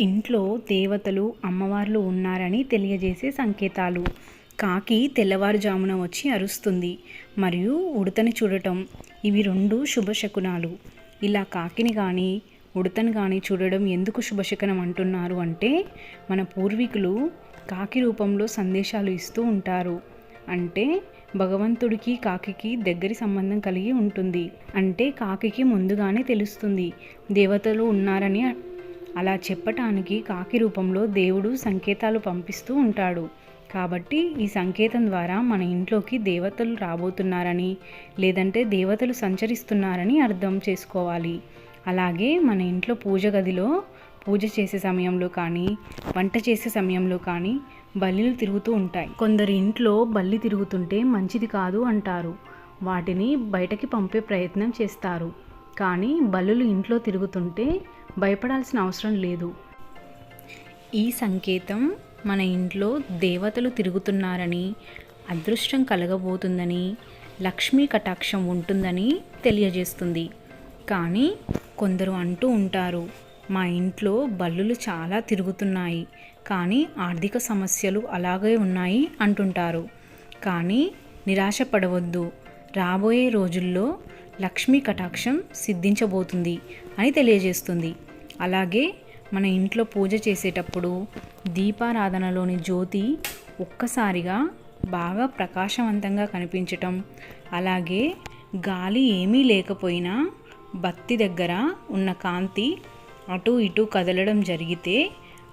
ఇంట్లో దేవతలు అమ్మవార్లు ఉన్నారని తెలియజేసే సంకేతాలు. కాకి తెల్లవారుజామున వచ్చి అరుస్తుంది మరియు ఉడతని చూడటం. ఇవి రెండు శుభశకునాలు ఇలా కాకిని కానీ ఉడతని కానీ చూడడం ఎందుకు శుభశకనం అంటున్నారు అంటే మన పూర్వీకులు కాకి రూపంలో సందేశాలు ఇస్తూ ఉంటారు. అంటే భగవంతుడికి కాకికి దగ్గరి సంబంధం కలిగి ఉంటుంది. అంటే కాకికి ముందుగానే తెలుస్తుంది దేవతలు ఉన్నారని అలా చెప్పటానికి కాకి రూపంలో దేవుడు సంకేతాలు పంపిస్తూ ఉంటాడు. కాబట్టి ఈ సంకేతం ద్వారా మన ఇంట్లోకి దేవతలు రాబోతున్నారని లేదంటే దేవతలు సంచరిస్తున్నారని అర్థం చేసుకోవాలి. అలాగే మన ఇంట్లో పూజ గదిలో పూజ చేసే సమయంలో కానీ వంట చేసే సమయంలో కానీ బల్లిలు తిరుగుతూ ఉంటాయి. కొందరి ఇంట్లో బల్లి తిరుగుతుంటే మంచిది కాదు అంటారు. వాటిని బయటకి పంపే ప్రయత్నం చేస్తారు. కానీ బల్లులు ఇంట్లో తిరుగుతుంటే భయపడాల్సిన అవసరం లేదు. ఈ సంకేతం మన ఇంట్లో దేవతలు తిరుగుతున్నారని అదృష్టం కలగబోతుందని లక్ష్మీ కటాక్షం ఉంటుందని తెలియజేస్తుంది. కానీ కొందరు అంటూ ఉంటారు మా ఇంట్లో బల్లులు చాలా తిరుగుతున్నాయి కానీ ఆర్థిక సమస్యలు అలాగే ఉన్నాయి అంటుంటారు. కానీ నిరాశపడవద్దు రాబోయే రోజుల్లో లక్ష్మీ కటాక్షం సిద్ధించబోతుంది అని తెలియజేస్తుంది. అలాగే మన ఇంట్లో పూజ చేసేటప్పుడు దీపారాధనలోని జ్యోతి ఒక్కసారిగా బాగా ప్రకాశవంతంగా కనిపించటం. అలాగే గాలి ఏమీ లేకపోయినా బత్తి దగ్గర ఉన్న కాంతి అటు ఇటు కదలడం జరిగితే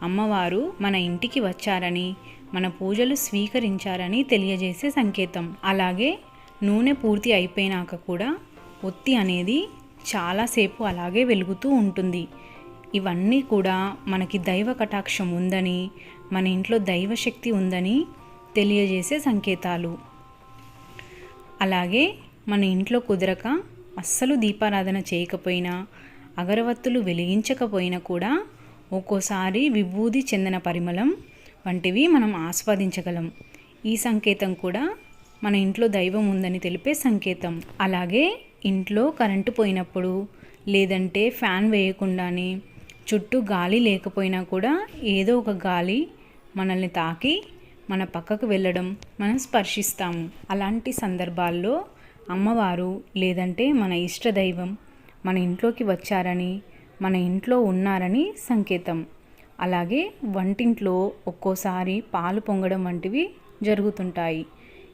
అమ్మవారు మన ఇంటికి వచ్చారని మన పూజలు స్వీకరించారని తెలియజేసే సంకేతం. అలాగే నూనె పూర్తి అయిపోయినాక కూడా ఒత్తి అనేది చాలాసేపు అలాగే వెలుగుతూ ఉంటుంది. ఇవన్నీ కూడా మనకి దైవ కటాక్షం ఉందని మన ఇంట్లో దైవశక్తి ఉందని తెలియజేసే సంకేతాలు. అలాగే మన ఇంట్లో కుదరక అస్సలు దీపారాధన చేయకపోయినా అగరవత్తులు వెలిగించకపోయినా కూడా ఒక్కోసారి విభూది చెందిన పరిమళం వంటివి మనం ఆస్వాదించగలం. ఈ సంకేతం కూడా మన ఇంట్లో దైవం ఉందని తెలిపే సంకేతం. అలాగే ఇంట్లో కరెంటు పోయినప్పుడు లేదంటే ఫ్యాన్ వేయకుండానే చుట్టూ గాలి లేకపోయినా కూడా ఏదో ఒక గాలి మనల్ని తాకి మన పక్కకు వెళ్ళడం మనం స్పర్శిస్తాము. అలాంటి సందర్భాల్లో అమ్మవారు లేదంటే మన ఇష్ట దైవం మన ఇంట్లోకి వచ్చారని మన ఇంట్లో ఉన్నారని సంకేతం. అలాగే వంటింట్లో ఒక్కోసారి పాలు పొంగడం వంటివి జరుగుతుంటాయి.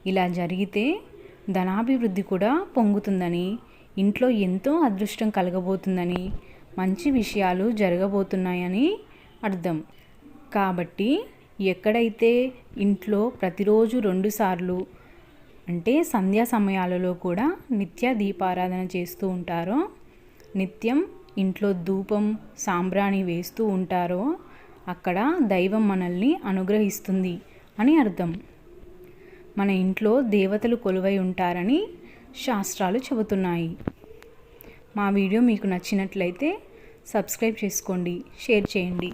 ఇలా జరిగితే ధనాభివృద్ధి కూడా పొంగుతుందని ఇంట్లో ఎంతో అదృష్టం కలగబోతుందని మంచి విషయాలు జరగబోతున్నాయని అర్థం. కాబట్టి ఎక్కడైతే ఇంట్లో ప్రతిరోజు రెండుసార్లు అంటే సంధ్యా సమయాలలో కూడా నిత్య దీపారాధన చేస్తూ ఉంటారో నిత్యం ఇంట్లో ధూపం సాంబ్రాణి వేస్తూ ఉంటారో అక్కడ దైవం మనల్ని అనుగ్రహిస్తుంది అని అర్థం. మన ఇంట్లో దేవతలు కొలువై ఉంటారని శాస్త్రాలు చెబుతున్నాయి. మా వీడియో మీకు నచ్చినట్లయితే సబ్స్క్రైబ్ చేసుకోండి షేర్ చేయండి.